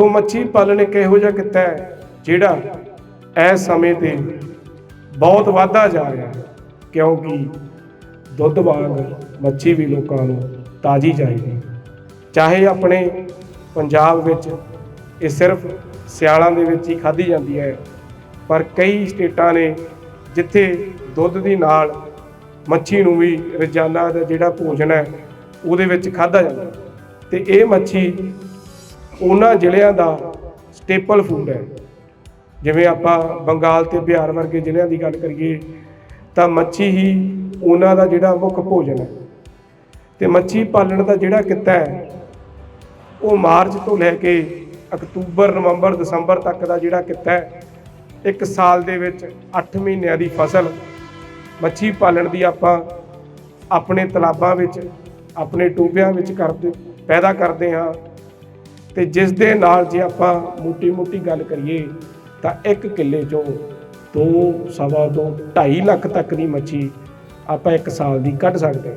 ਸੋ ਮੱਛੀ ਪਾਲਣ ਇੱਕ ਇਹੋ ਜਿਹਾ ਕਿੱਤਾ ਹੈ, ਜਿਹੜਾ ਇਸ ਸਮੇਂ ਤੇ ਬਹੁਤ ਵਾਧਾ ਜਾ ਰਿਹਾ ਹੈ, ਕਿਉਂਕਿ ਦੁੱਧ ਵਾਂਗ ਮੱਛੀ ਵੀ ਲੋਕਾਂ ਨੂੰ ਤਾਜ਼ੀ ਚਾਹੀਦੀ ਚਾਹੇ ਆਪਣੇ ਪੰਜਾਬ ਵਿੱਚ ਇਹ ਸਿਰਫ ਸਿਆਲਾਂ ਦੇ ਵਿੱਚ ਹੀ ਖਾਧੀ ਜਾਂਦੀ ਹੈ, ਪਰ ਕਈ ਸਟੇਟਾਂ ਨੇ ਜਿੱਥੇ ਦੁੱਧ ਦੀ ਨਾਲ ਮੱਛੀ ਨੂੰ ਵੀ ਰੋਜ਼ਾਨਾ ਦਾ ਜਿਹੜਾ ਭੋਜਨ ਹੈ, ਉਹਦੇ ਵਿੱਚ ਖਾਧਾ ਜਾਂਦਾ ਹੈ। ਤੇ ਇਹ ਮੱਛੀ ਉਹਨਾਂ ਜ਼ਿਲ੍ਹਿਆਂ ਦਾ ਸਟੇਪਲ ਫੂਡ ਹੈ। ਜਿਵੇਂ ਆਪਾਂ ਬੰਗਾਲ ਤੇ ਬਿਹਾਰ ਵਰਗੇ ਜ਼ਿਲ੍ਹਿਆਂ ਦੀ ਗੱਲ ਕਰੀਏ, ਤਾਂ ਮੱਛੀ ਹੀ ਉਹਨਾਂ ਦਾ ਜਿਹੜਾ ਮੁੱਖ ਭੋਜਨ ਹੈ। ਤੇ ਮੱਛੀ ਪਾਲਣ ਦਾ ਜਿਹੜਾ ਕਿੱਤਾ ਹੈ, ਉਹ ਮਾਰਚ ਤੋਂ ਲੈ ਕੇ ਅਕਤੂਬਰ, ਨਵੰਬਰ, ਦਸੰਬਰ ਤੱਕ ਦਾ ਜਿਹੜਾ ਕਿੱਤਾ ਹੈ, ਇੱਕ ਸਾਲ ਦੇ ਵਿੱਚ 8 ਮਹੀਨਿਆਂ ਦੀ ਫਸਲ ਮੱਛੀ ਪਾਲਣ ਦੀ ਆਪਾਂ ਆਪਣੇ ਤਲਾਬਾਂ ਵਿੱਚ, ਆਪਣੇ ਟੂਬਿਆਂ ਵਿੱਚ ਕਰਦੇ, ਪੈਦਾ ਕਰਦੇ ਹਾਂ। ਤੇ ਜਿਸ ਦੇ ਨਾਲ ਜੇ ਆਪਾਂ ਮੋਟੀ-ਮੋਟੀ ਗੱਲ ਕਰੀਏ, ਤਾਂ ਇੱਕ ਕਿੱਲੇ ਚੋਂ ਦੋ ਸਵਾ ਤੋਂ 2.5 ਲੱਖ ਤੱਕ ਦੀ ਮੱਛੀ ਆਪਾਂ ਇੱਕ ਸਾਲ ਦੀ ਕੱਢ ਸਕਦੇ ਹਾਂ।